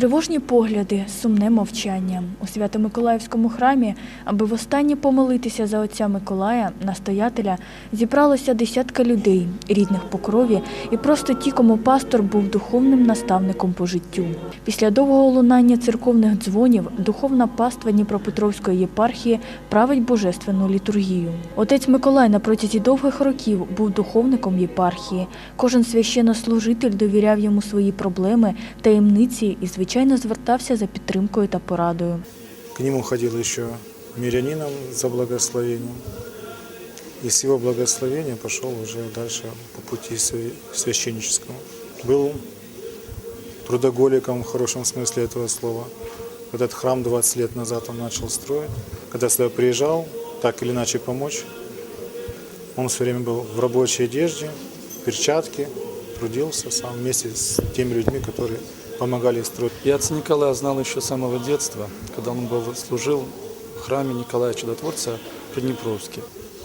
Тривожні погляди, сумне мовчання. У Свято-Миколаївському храмі, аби востаннє помолитися за отця Миколая, настоятеля, зібралося десятка людей, рідних по крові, і просто ті, кому пастор був духовним наставником по життю. Після довгого лунання церковних дзвонів духовна паства Дніпропетровської єпархії править божественну літургію. Отець Миколай на протязі довгих років був духовником єпархії. Кожен священнослужитель довіряв йому свої проблеми, таємниці і, звичайно, звертався за підтримкою та порадою. К нему ходил еще мирянином за благословением. И с его благословения пошел уже дальше по пути свя- священническому. Был трудоголиком в хорошем смысле этого слова. Этот храм 20 лет назад он начал строить. Когда сюда приезжал, так или иначе помочь, он все время был в рабочей одежде, перчатке, трудился сам вместе с теми людьми, которые помогали строить. Я отца Николая знал еще с самого детства, когда он был, служил в храме Николая Чудотворца в Приднепровске.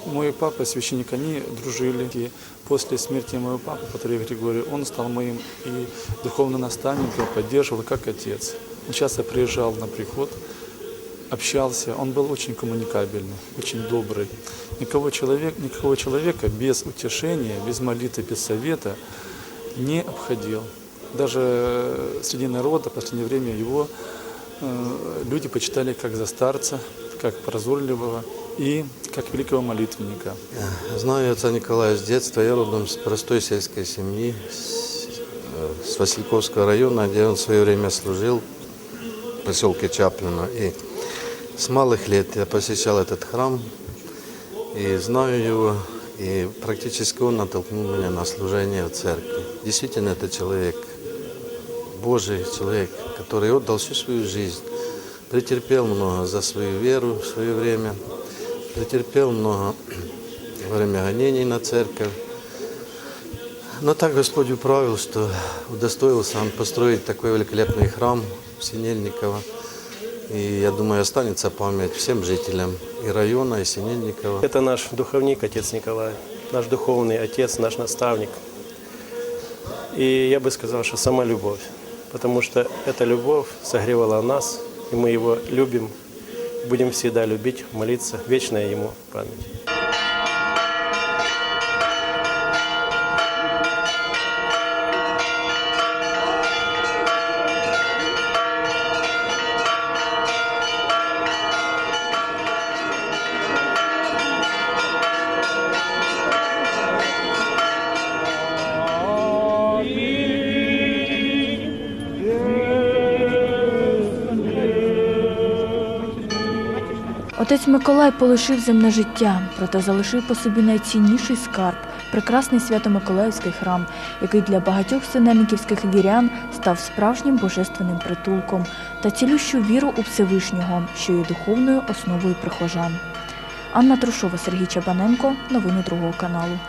Мой папа, священник, они дружили. И после смерти моего папы, Патри Григория, он стал моим и духовным наставником, поддерживал как отец. Он часто приезжал на приход, общался. Он был очень коммуникабельный, очень добрый. Никого, человек, никакого человека без утешения, без молитвы, без совета не обходил. Даже среди народа в последнее время его э, люди почитали как за старца, как прозорливого и как великого молитвенника. Знаю отца Николая с детства. Я родом с простой сельской семьи, э, с Васильковского района, где он в свое время служил, в поселке Чаплино. И с малых лет я посещал этот храм и знаю его. И практически он натолкнул меня на служение в церкви. Действительно, это человек Божий, человек, который отдал всю свою жизнь, претерпел много за свою веру в свое время, претерпел много во время гонений на церковь. Но так Господь управил, что удостоился он построить такой великолепный храм в Синельниково. И я думаю, останется память всем жителям и района, и Синельникова. Это наш духовник, отец Николай, наш духовный отец, наш наставник. И я бы сказал, что сама любовь, потому что эта любовь согревала нас, и мы его любим, будем всегда любить, молиться, вечная ему память. Отець Миколай полишив земне життя, проте залишив по собі найцінніший скарб прекрасний Свято-Миколаївський храм, який для багатьох синельниківських вірян став справжнім божественним притулком та цілющу віру у Всевишнього, що є духовною основою прихожан. Анна Трушова, Сергій Чабаненко. Новини другого каналу.